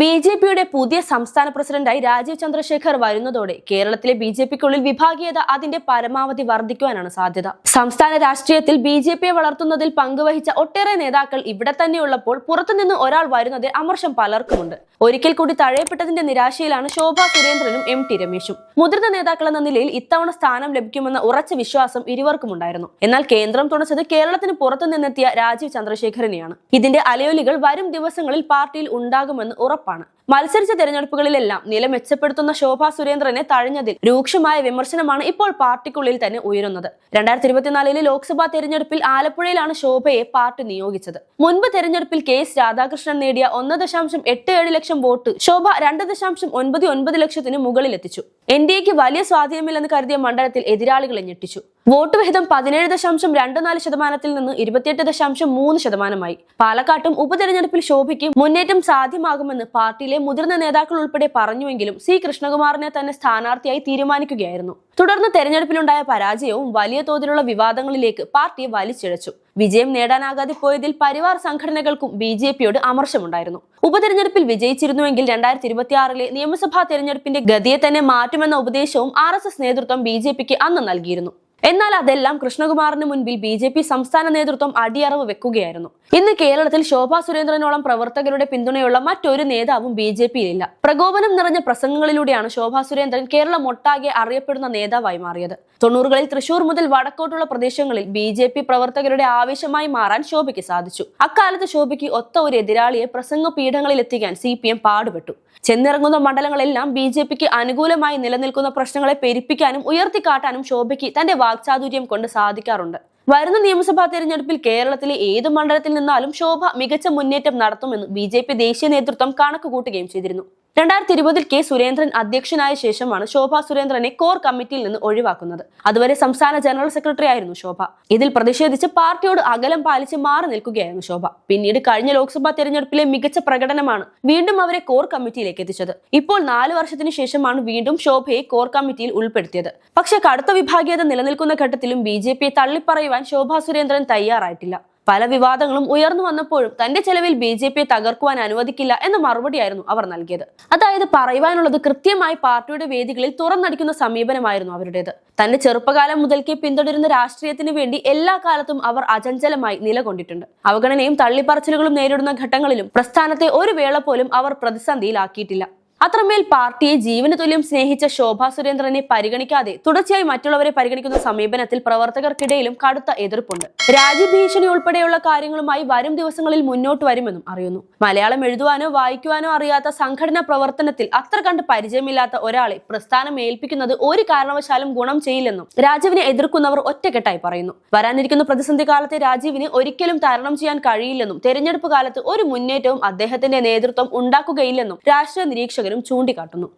B J പിയുടെ പുതിയ സംസ്ഥാന പ്രസിഡന്റായി രാജീവ് ചന്ദ്രശേഖർ വരുന്നതോടെ കേരളത്തിലെ ബി ജെ പിക്കുള്ളിൽ വിഭാഗീയത അതിന്റെ പരമാവധി വർദ്ധിക്കുവാനാണ് സാധ്യത. സംസ്ഥാന രാഷ്ട്രീയത്തിൽ ബി ജെ പിയെ വളർത്തുന്നതിൽ പങ്കുവഹിച്ച ഒട്ടേറെ നേതാക്കൾ ഇവിടെ തന്നെയുള്ളപ്പോൾ പുറത്തുനിന്ന് ഒരാൾ വരുന്നതിൽ അമർഷം പലർക്കുമുണ്ട്. ഒരിക്കൽ കൂടി തഴയപ്പെട്ടതിന്റെ നിരാശയിലാണ് ശോഭ സുരേന്ദ്രനും എം ടി രമേശും. മുതിർന്ന നേതാക്കൾ എന്ന നിലയിൽ ഇത്തവണ സ്ഥാനം ലഭിക്കുമെന്ന ഉറച്ച വിശ്വാസം ഇരുവർക്കും ഉണ്ടായിരുന്നു എന്നാൽ കേന്ദ്രം തുണച്ചത് കേരളത്തിന് പുറത്തുനിന്നെത്തിയ രാജീവ് ചന്ദ്രശേഖരനെയാണ്. ഇതിന്റെ അലയൊലികൾ വരും ദിവസങ്ങളിൽ പാർട്ടിയിൽ ഉണ്ടാകുമെന്ന് ഉറപ്പാണ്. മത്സരിച്ച തെരഞ്ഞെടുപ്പുകളിലെല്ലാം നില മെച്ചപ്പെടുത്തുന്ന ശോഭാ സുരേന്ദ്രനെ തഴഞ്ഞതിൽ രൂക്ഷമായ വിമർശനമാണ് ഇപ്പോൾ പാർട്ടിക്കുള്ളിൽ തന്നെ ഉയരുന്നത്. രണ്ടായിരത്തി ഇരുപത്തിനാലിലെ ലോക്സഭാ തെരഞ്ഞെടുപ്പിൽ ആലപ്പുഴയിലാണ് ശോഭയെ പാർട്ടി നിയോഗിച്ചത്. മുൻപ് തെരഞ്ഞെടുപ്പിൽ കെ എസ് രാധാകൃഷ്ണൻ നേടിയ ഒന്ന് ദശാംശം എട്ട് ഏഴ് ലക്ഷം വോട്ട് ശോഭ രണ്ട് ദശാംശം ഒൻപത് ഒൻപത് ലക്ഷത്തിന് മുകളിൽ എത്തിച്ചു എൻ ഡി എക്ക് വലിയ സ്വാധീനമില്ലെന്ന് കരുതിയ മണ്ഡലത്തിൽ എതിരാളികളെ ഞെട്ടിച്ചു. വോട്ട് വിഹിതം പതിനേഴ് ദശാംശം രണ്ട് നാല് ശതമാനത്തിൽ നിന്ന് ഇരുപത്തിയെട്ട് ദശാംശം മൂന്ന് ശതമാനമായി. പാലക്കാട്ടും ഉപതെരഞ്ഞെടുപ്പിൽ ശോഭയ്ക്ക് മുന്നേറ്റം സാധ്യമാകുമെന്ന് പാർട്ടിയിലെ മുതിർന്ന നേതാക്കൾ ഉൾപ്പെടെ പറഞ്ഞുവെങ്കിലും സി കൃഷ്ണകുമാറിനെ തന്നെ സ്ഥാനാർത്ഥിയായി തീരുമാനിക്കുകയായിരുന്നു. തുടർന്ന് തെരഞ്ഞെടുപ്പിലുണ്ടായ പരാജയവും വലിയ തോതിലുള്ള വിവാദങ്ങളിലേക്ക് പാർട്ടിയെ വലിച്ചിഴച്ചു. വിജയം നേടാനാകാതെ പോയതിൽ പരിവാർ സംഘടനകൾക്കും ബി ജെ പിയോട് അമർഷമുണ്ടായിരുന്നു. ഉപതെരഞ്ഞെടുപ്പിൽ വിജയിച്ചിരുന്നുവെങ്കിൽ രണ്ടായിരത്തി ഇരുപത്തിയാറിലെ നിയമസഭാ തെരഞ്ഞെടുപ്പിന്റെ ഗതിയെ തന്നെ മാറ്റുമെന്ന ഉപദേശവും ആർ നേതൃത്വം ബി അന്ന് നൽകിയിരുന്നു. എന്നാൽ അതെല്ലാം കൃഷ്ണകുമാറിന് മുൻപിൽ ബി ജെ പി സംസ്ഥാന നേതൃത്വം അടിയറവ് വെക്കുകയായിരുന്നു. ഇന്ന് കേരളത്തിൽ ശോഭാ സുരേന്ദ്രനോളം പ്രവർത്തകരുടെ പിന്തുണയുള്ള മറ്റൊരു നേതാവും ബി ജെ പിയിലില്ല. പ്രകോപനം നിറഞ്ഞ പ്രസംഗങ്ങളിലൂടെയാണ് ശോഭാ സുരേന്ദ്രൻ കേരളം ഒട്ടാകെ അറിയപ്പെടുന്ന നേതാവായി മാറിയത്. തൊണ്ണൂറുകളിൽ തൃശൂർ മുതൽ വടക്കോട്ടുള്ള പ്രദേശങ്ങളിൽ ബി ജെ പി പ്രവർത്തകരുടെ ആവേശമായി മാറാൻ ശോഭയ്ക്ക് സാധിച്ചു. അക്കാലത്ത് ശോഭയ്ക്ക് ഒത്ത ഒരു എതിരാളിയെ പ്രസംഗ പീഠങ്ങളിൽ എത്തിക്കാൻ സി പി എം പാടുപെട്ടു. ചെന്നിറങ്ങുന്ന മണ്ഡലങ്ങളെല്ലാം ബി ജെ പിക്ക് അനുകൂലമായി നിലനിൽക്കുന്ന പ്രശ്നങ്ങളെ പെരുപ്പിക്കാനും ഉയർത്തിക്കാട്ടാനും ശോഭയ്ക്ക് തന്റെ വാക്ചാതുര്യം കൊണ്ട് സാധിക്കാറുണ്ട്. വരുന്ന നിയമസഭാ തെരഞ്ഞെടുപ്പിൽ കേരളത്തിലെ ഏത് മണ്ഡലത്തിൽ നിന്നാലും ശോഭ മികച്ച മുന്നേറ്റം നടത്തുമെന്ന് ബി ദേശീയ നേതൃത്വം കണക്ക് കൂട്ടുകയും ചെയ്തിരുന്നു. രണ്ടായിരത്തി ഇരുപതിൽ കെ സുരേന്ദ്രൻ അധ്യക്ഷനായ ശേഷമാണ് ശോഭ സുരേന്ദ്രനെ കോർ കമ്മിറ്റിയിൽ നിന്ന് ഒഴിവാക്കുന്നത്. അതുവരെ സംസ്ഥാന ജനറൽ സെക്രട്ടറി ആയിരുന്നു ശോഭ. ഇതിൽ പ്രതിഷേധിച്ച് പാർട്ടിയോട് അകലം പാലിച്ച് മാറി നിൽക്കുകയായിരുന്നു ശോഭ. പിന്നീട് കഴിഞ്ഞ ലോക്സഭാ തെരഞ്ഞെടുപ്പിലെ മികച്ച പ്രകടനമാണ് വീണ്ടും അവരെ കോർ കമ്മിറ്റിയിലേക്ക് എത്തിച്ചത്. ഇപ്പോൾ നാല് വർഷത്തിന് ശേഷമാണ് വീണ്ടും ശോഭയെ കോർ കമ്മിറ്റിയിൽ ഉൾപ്പെടുത്തിയത്. പക്ഷേ കടുത്ത വിഭാഗീയത നിലനിൽക്കുന്ന ഘട്ടത്തിലും ബി ജെ പിയെ തള്ളിപ്പറയുവാൻ ശോഭാ സുരേന്ദ്രൻ തയ്യാറായിട്ടില്ല. പല വിവാദങ്ങളും ഉയർന്നു വന്നപ്പോഴും തന്റെ ചെലവിൽ ബി ജെ പിയെ തകർക്കുവാൻ അനുവദിക്കില്ല എന്ന മറുപടിയായിരുന്നു അവർ നൽകിയത്. അതായത് പറയുവാനുള്ളത് കൃത്യമായി പാർട്ടിയുടെ വേദികളിൽ തുറന്നടിക്കുന്ന സമീപനമായിരുന്നു അവരുടേത്. തന്റെ ചെറുപ്പകാലം മുതൽക്കേ പിന്തുടരുന്ന രാഷ്ട്രീയത്തിന് വേണ്ടി എല്ലാ കാലത്തും അവർ അചഞ്ചലമായി നിലകൊണ്ടിട്ടുണ്ട്. അവഗണനയും തള്ളിപ്പറച്ചിലുകളും നേരിടുന്ന ഘട്ടങ്ങളിലും പ്രസ്ഥാനത്തെ ഒരു വേള പോലും അവർ പ്രതിസന്ധിയിലാക്കിയിട്ടില്ല. അത്രമേൽ പാർട്ടിയെ ജീവന് തുല്യം സ്നേഹിച്ച ശോഭാ സുരേന്ദ്രനെ പരിഗണിക്കാതെ തുടർച്ചയായി മറ്റുള്ളവരെ പരിഗണിക്കുന്ന സമീപനത്തിൽ പ്രവർത്തകർക്കിടയിലും കടുത്ത എതിർപ്പുണ്ട്. രാജ്യഭീഷണി ഉൾപ്പെടെയുള്ള കാര്യങ്ങളുമായി വരും ദിവസങ്ങളിൽ മുന്നോട്ട് വരുമെന്നും അറിയുന്നു. മലയാളം എഴുതുവാനോ വായിക്കുവാനോ അറിയാത്ത സംഘടനാ പ്രവർത്തനത്തിൽ അത്ര കണ്ട് പരിചയമില്ലാത്ത ഒരാളെ പ്രസ്ഥാനം ഏൽപ്പിക്കുന്നത് ഒരു കാരണവശാലും ഗുണം ചെയ്യില്ലെന്നും രാജീവിനെ എതിർക്കുന്നവർ ഒറ്റക്കെട്ടായി പറയുന്നു. വരാനിരിക്കുന്ന പ്രതിസന്ധി കാലത്തെ രാജീവിന് ഒരിക്കലും തരണം ചെയ്യാൻ കഴിയില്ലെന്നും തെരഞ്ഞെടുപ്പ് കാലത്ത് ഒരു മുന്നേറ്റവും അദ്ദേഹത്തിന്റെ നേതൃത്വം ഉണ്ടാക്കുകയില്ലെന്നും രാഷ്ട്രീയ നിരീക്ഷകരും ചൂണ്ടിക്കാട്ടുന്നു